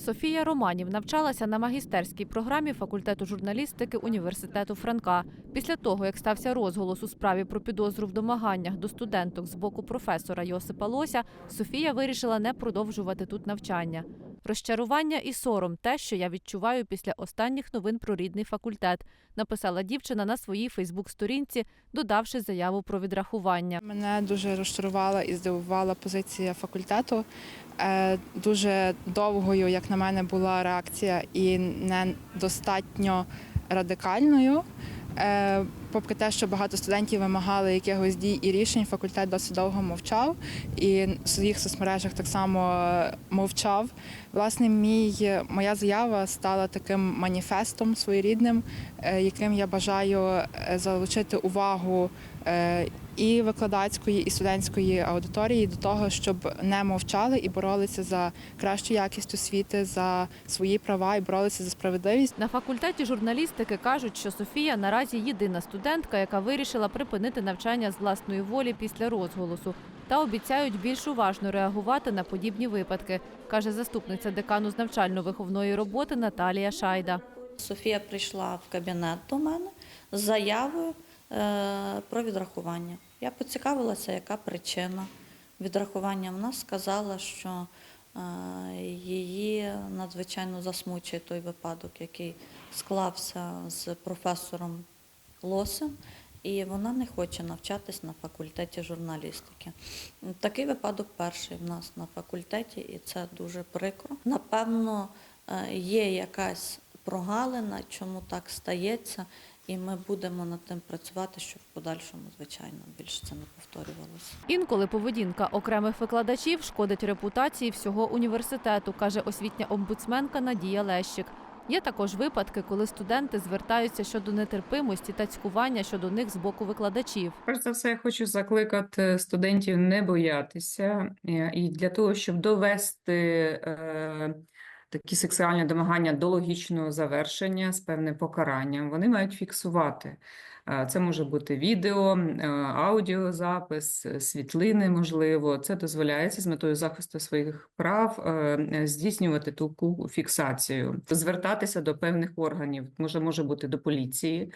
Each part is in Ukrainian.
Софія Романів навчалася на магістерській програмі факультету журналістики університету Франка. Після того, як стався розголос у справі про підозру в домаганнях до студенток з боку професора Йосипа Лося, Софія вирішила не продовжувати тут навчання. Розчарування і сором те, що я відчуваю після останніх новин про рідний факультет, написала дівчина на своїй Фейсбук-сторінці, додавши заяву про відрахування. Мене дуже розчарувала і здивувала позиція факультету. Е, Дуже довгою, як на мене, була реакція і недостатньо радикальною. Е, Попри те, що багато студентів вимагали якихось дій і рішень, факультет досить довго мовчав і в своїх соцмережах так само е, мовчав. Власне, мій моя заява стала таким маніфестом своєрідним, е, яким я бажаю е, залучити увагу е, і викладацької, і студентської аудиторії до того, щоб не мовчали і боролися за кращу якість освіти, за свої права і боролися за справедливість. На факультеті журналістики кажуть, що Софія наразі єдина студентка, яка вирішила припинити навчання з власної волі після розголосу, та обіцяють більш уважно реагувати на подібні випадки, каже заступниця декану з навчально-виховної роботи Наталія Шайда. Софія прийшла в кабінет до мене з заявою е, про відрахування. Я поцікавилася, яка причина відрахування. Вона сказала, що е, її надзвичайно засмучує той випадок, який склався з професором Лосем. І вона не хоче навчатись на факультеті журналістики. Такий випадок перший в нас на факультеті, і це дуже прикро. Напевно, е, є якась прогалина, чому так стається, і ми будемо над тим працювати, щоб в подальшому, звичайно, більше це не повторювалося. Інколи поведінка окремих викладачів шкодить репутації всього університету, каже освітня омбудсменка Надія Лещик. Є також випадки, коли студенти звертаються щодо нетерпимості та цькування щодо них з боку викладачів. Перш за все, я хочу закликати студентів не боятися, е, і для того, щоб довести е, такі сексуальні домагання до логічного завершення з певним покаранням, вони мають фіксувати. Е, Це може бути відео, е, аудіозапис, е, світлини, можливо. Це дозволяється з метою захисту своїх прав здійснювати таку фіксацію, звертатися до певних органів. Може, може бути до поліції,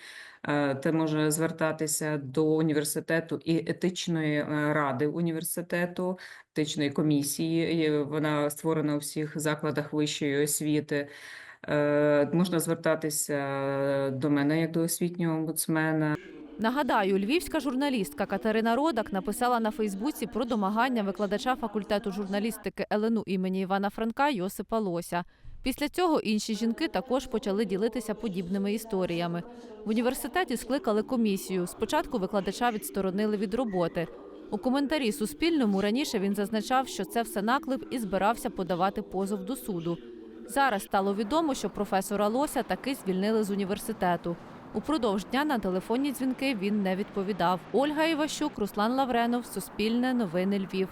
Це може звертатися до університету і етичної ради університету, етичної комісії. Вона створена у всіх закладах вищої освіти. Е, Можна звертатися до мене як до освітнього омбудсмена. Нагадаю, львівська журналістка Катерина Родак написала на Фейсбуці про домагання викладача факультету журналістики ЛНУ імені Івана Франка Йосипа Лося. Після цього інші жінки також почали ділитися подібними історіями. В університеті скликали комісію. Спочатку викладача відсторонили від роботи. У коментарі Суспільному раніше він зазначав, що це все наклеп і збирався подавати позов до суду. Зараз стало відомо, що професора Лося таки звільнили з університету. Упродовж дня на телефонні дзвінки він не відповідав. Ольга Іващук, Руслан Лавренов, Суспільне, Новини Львів.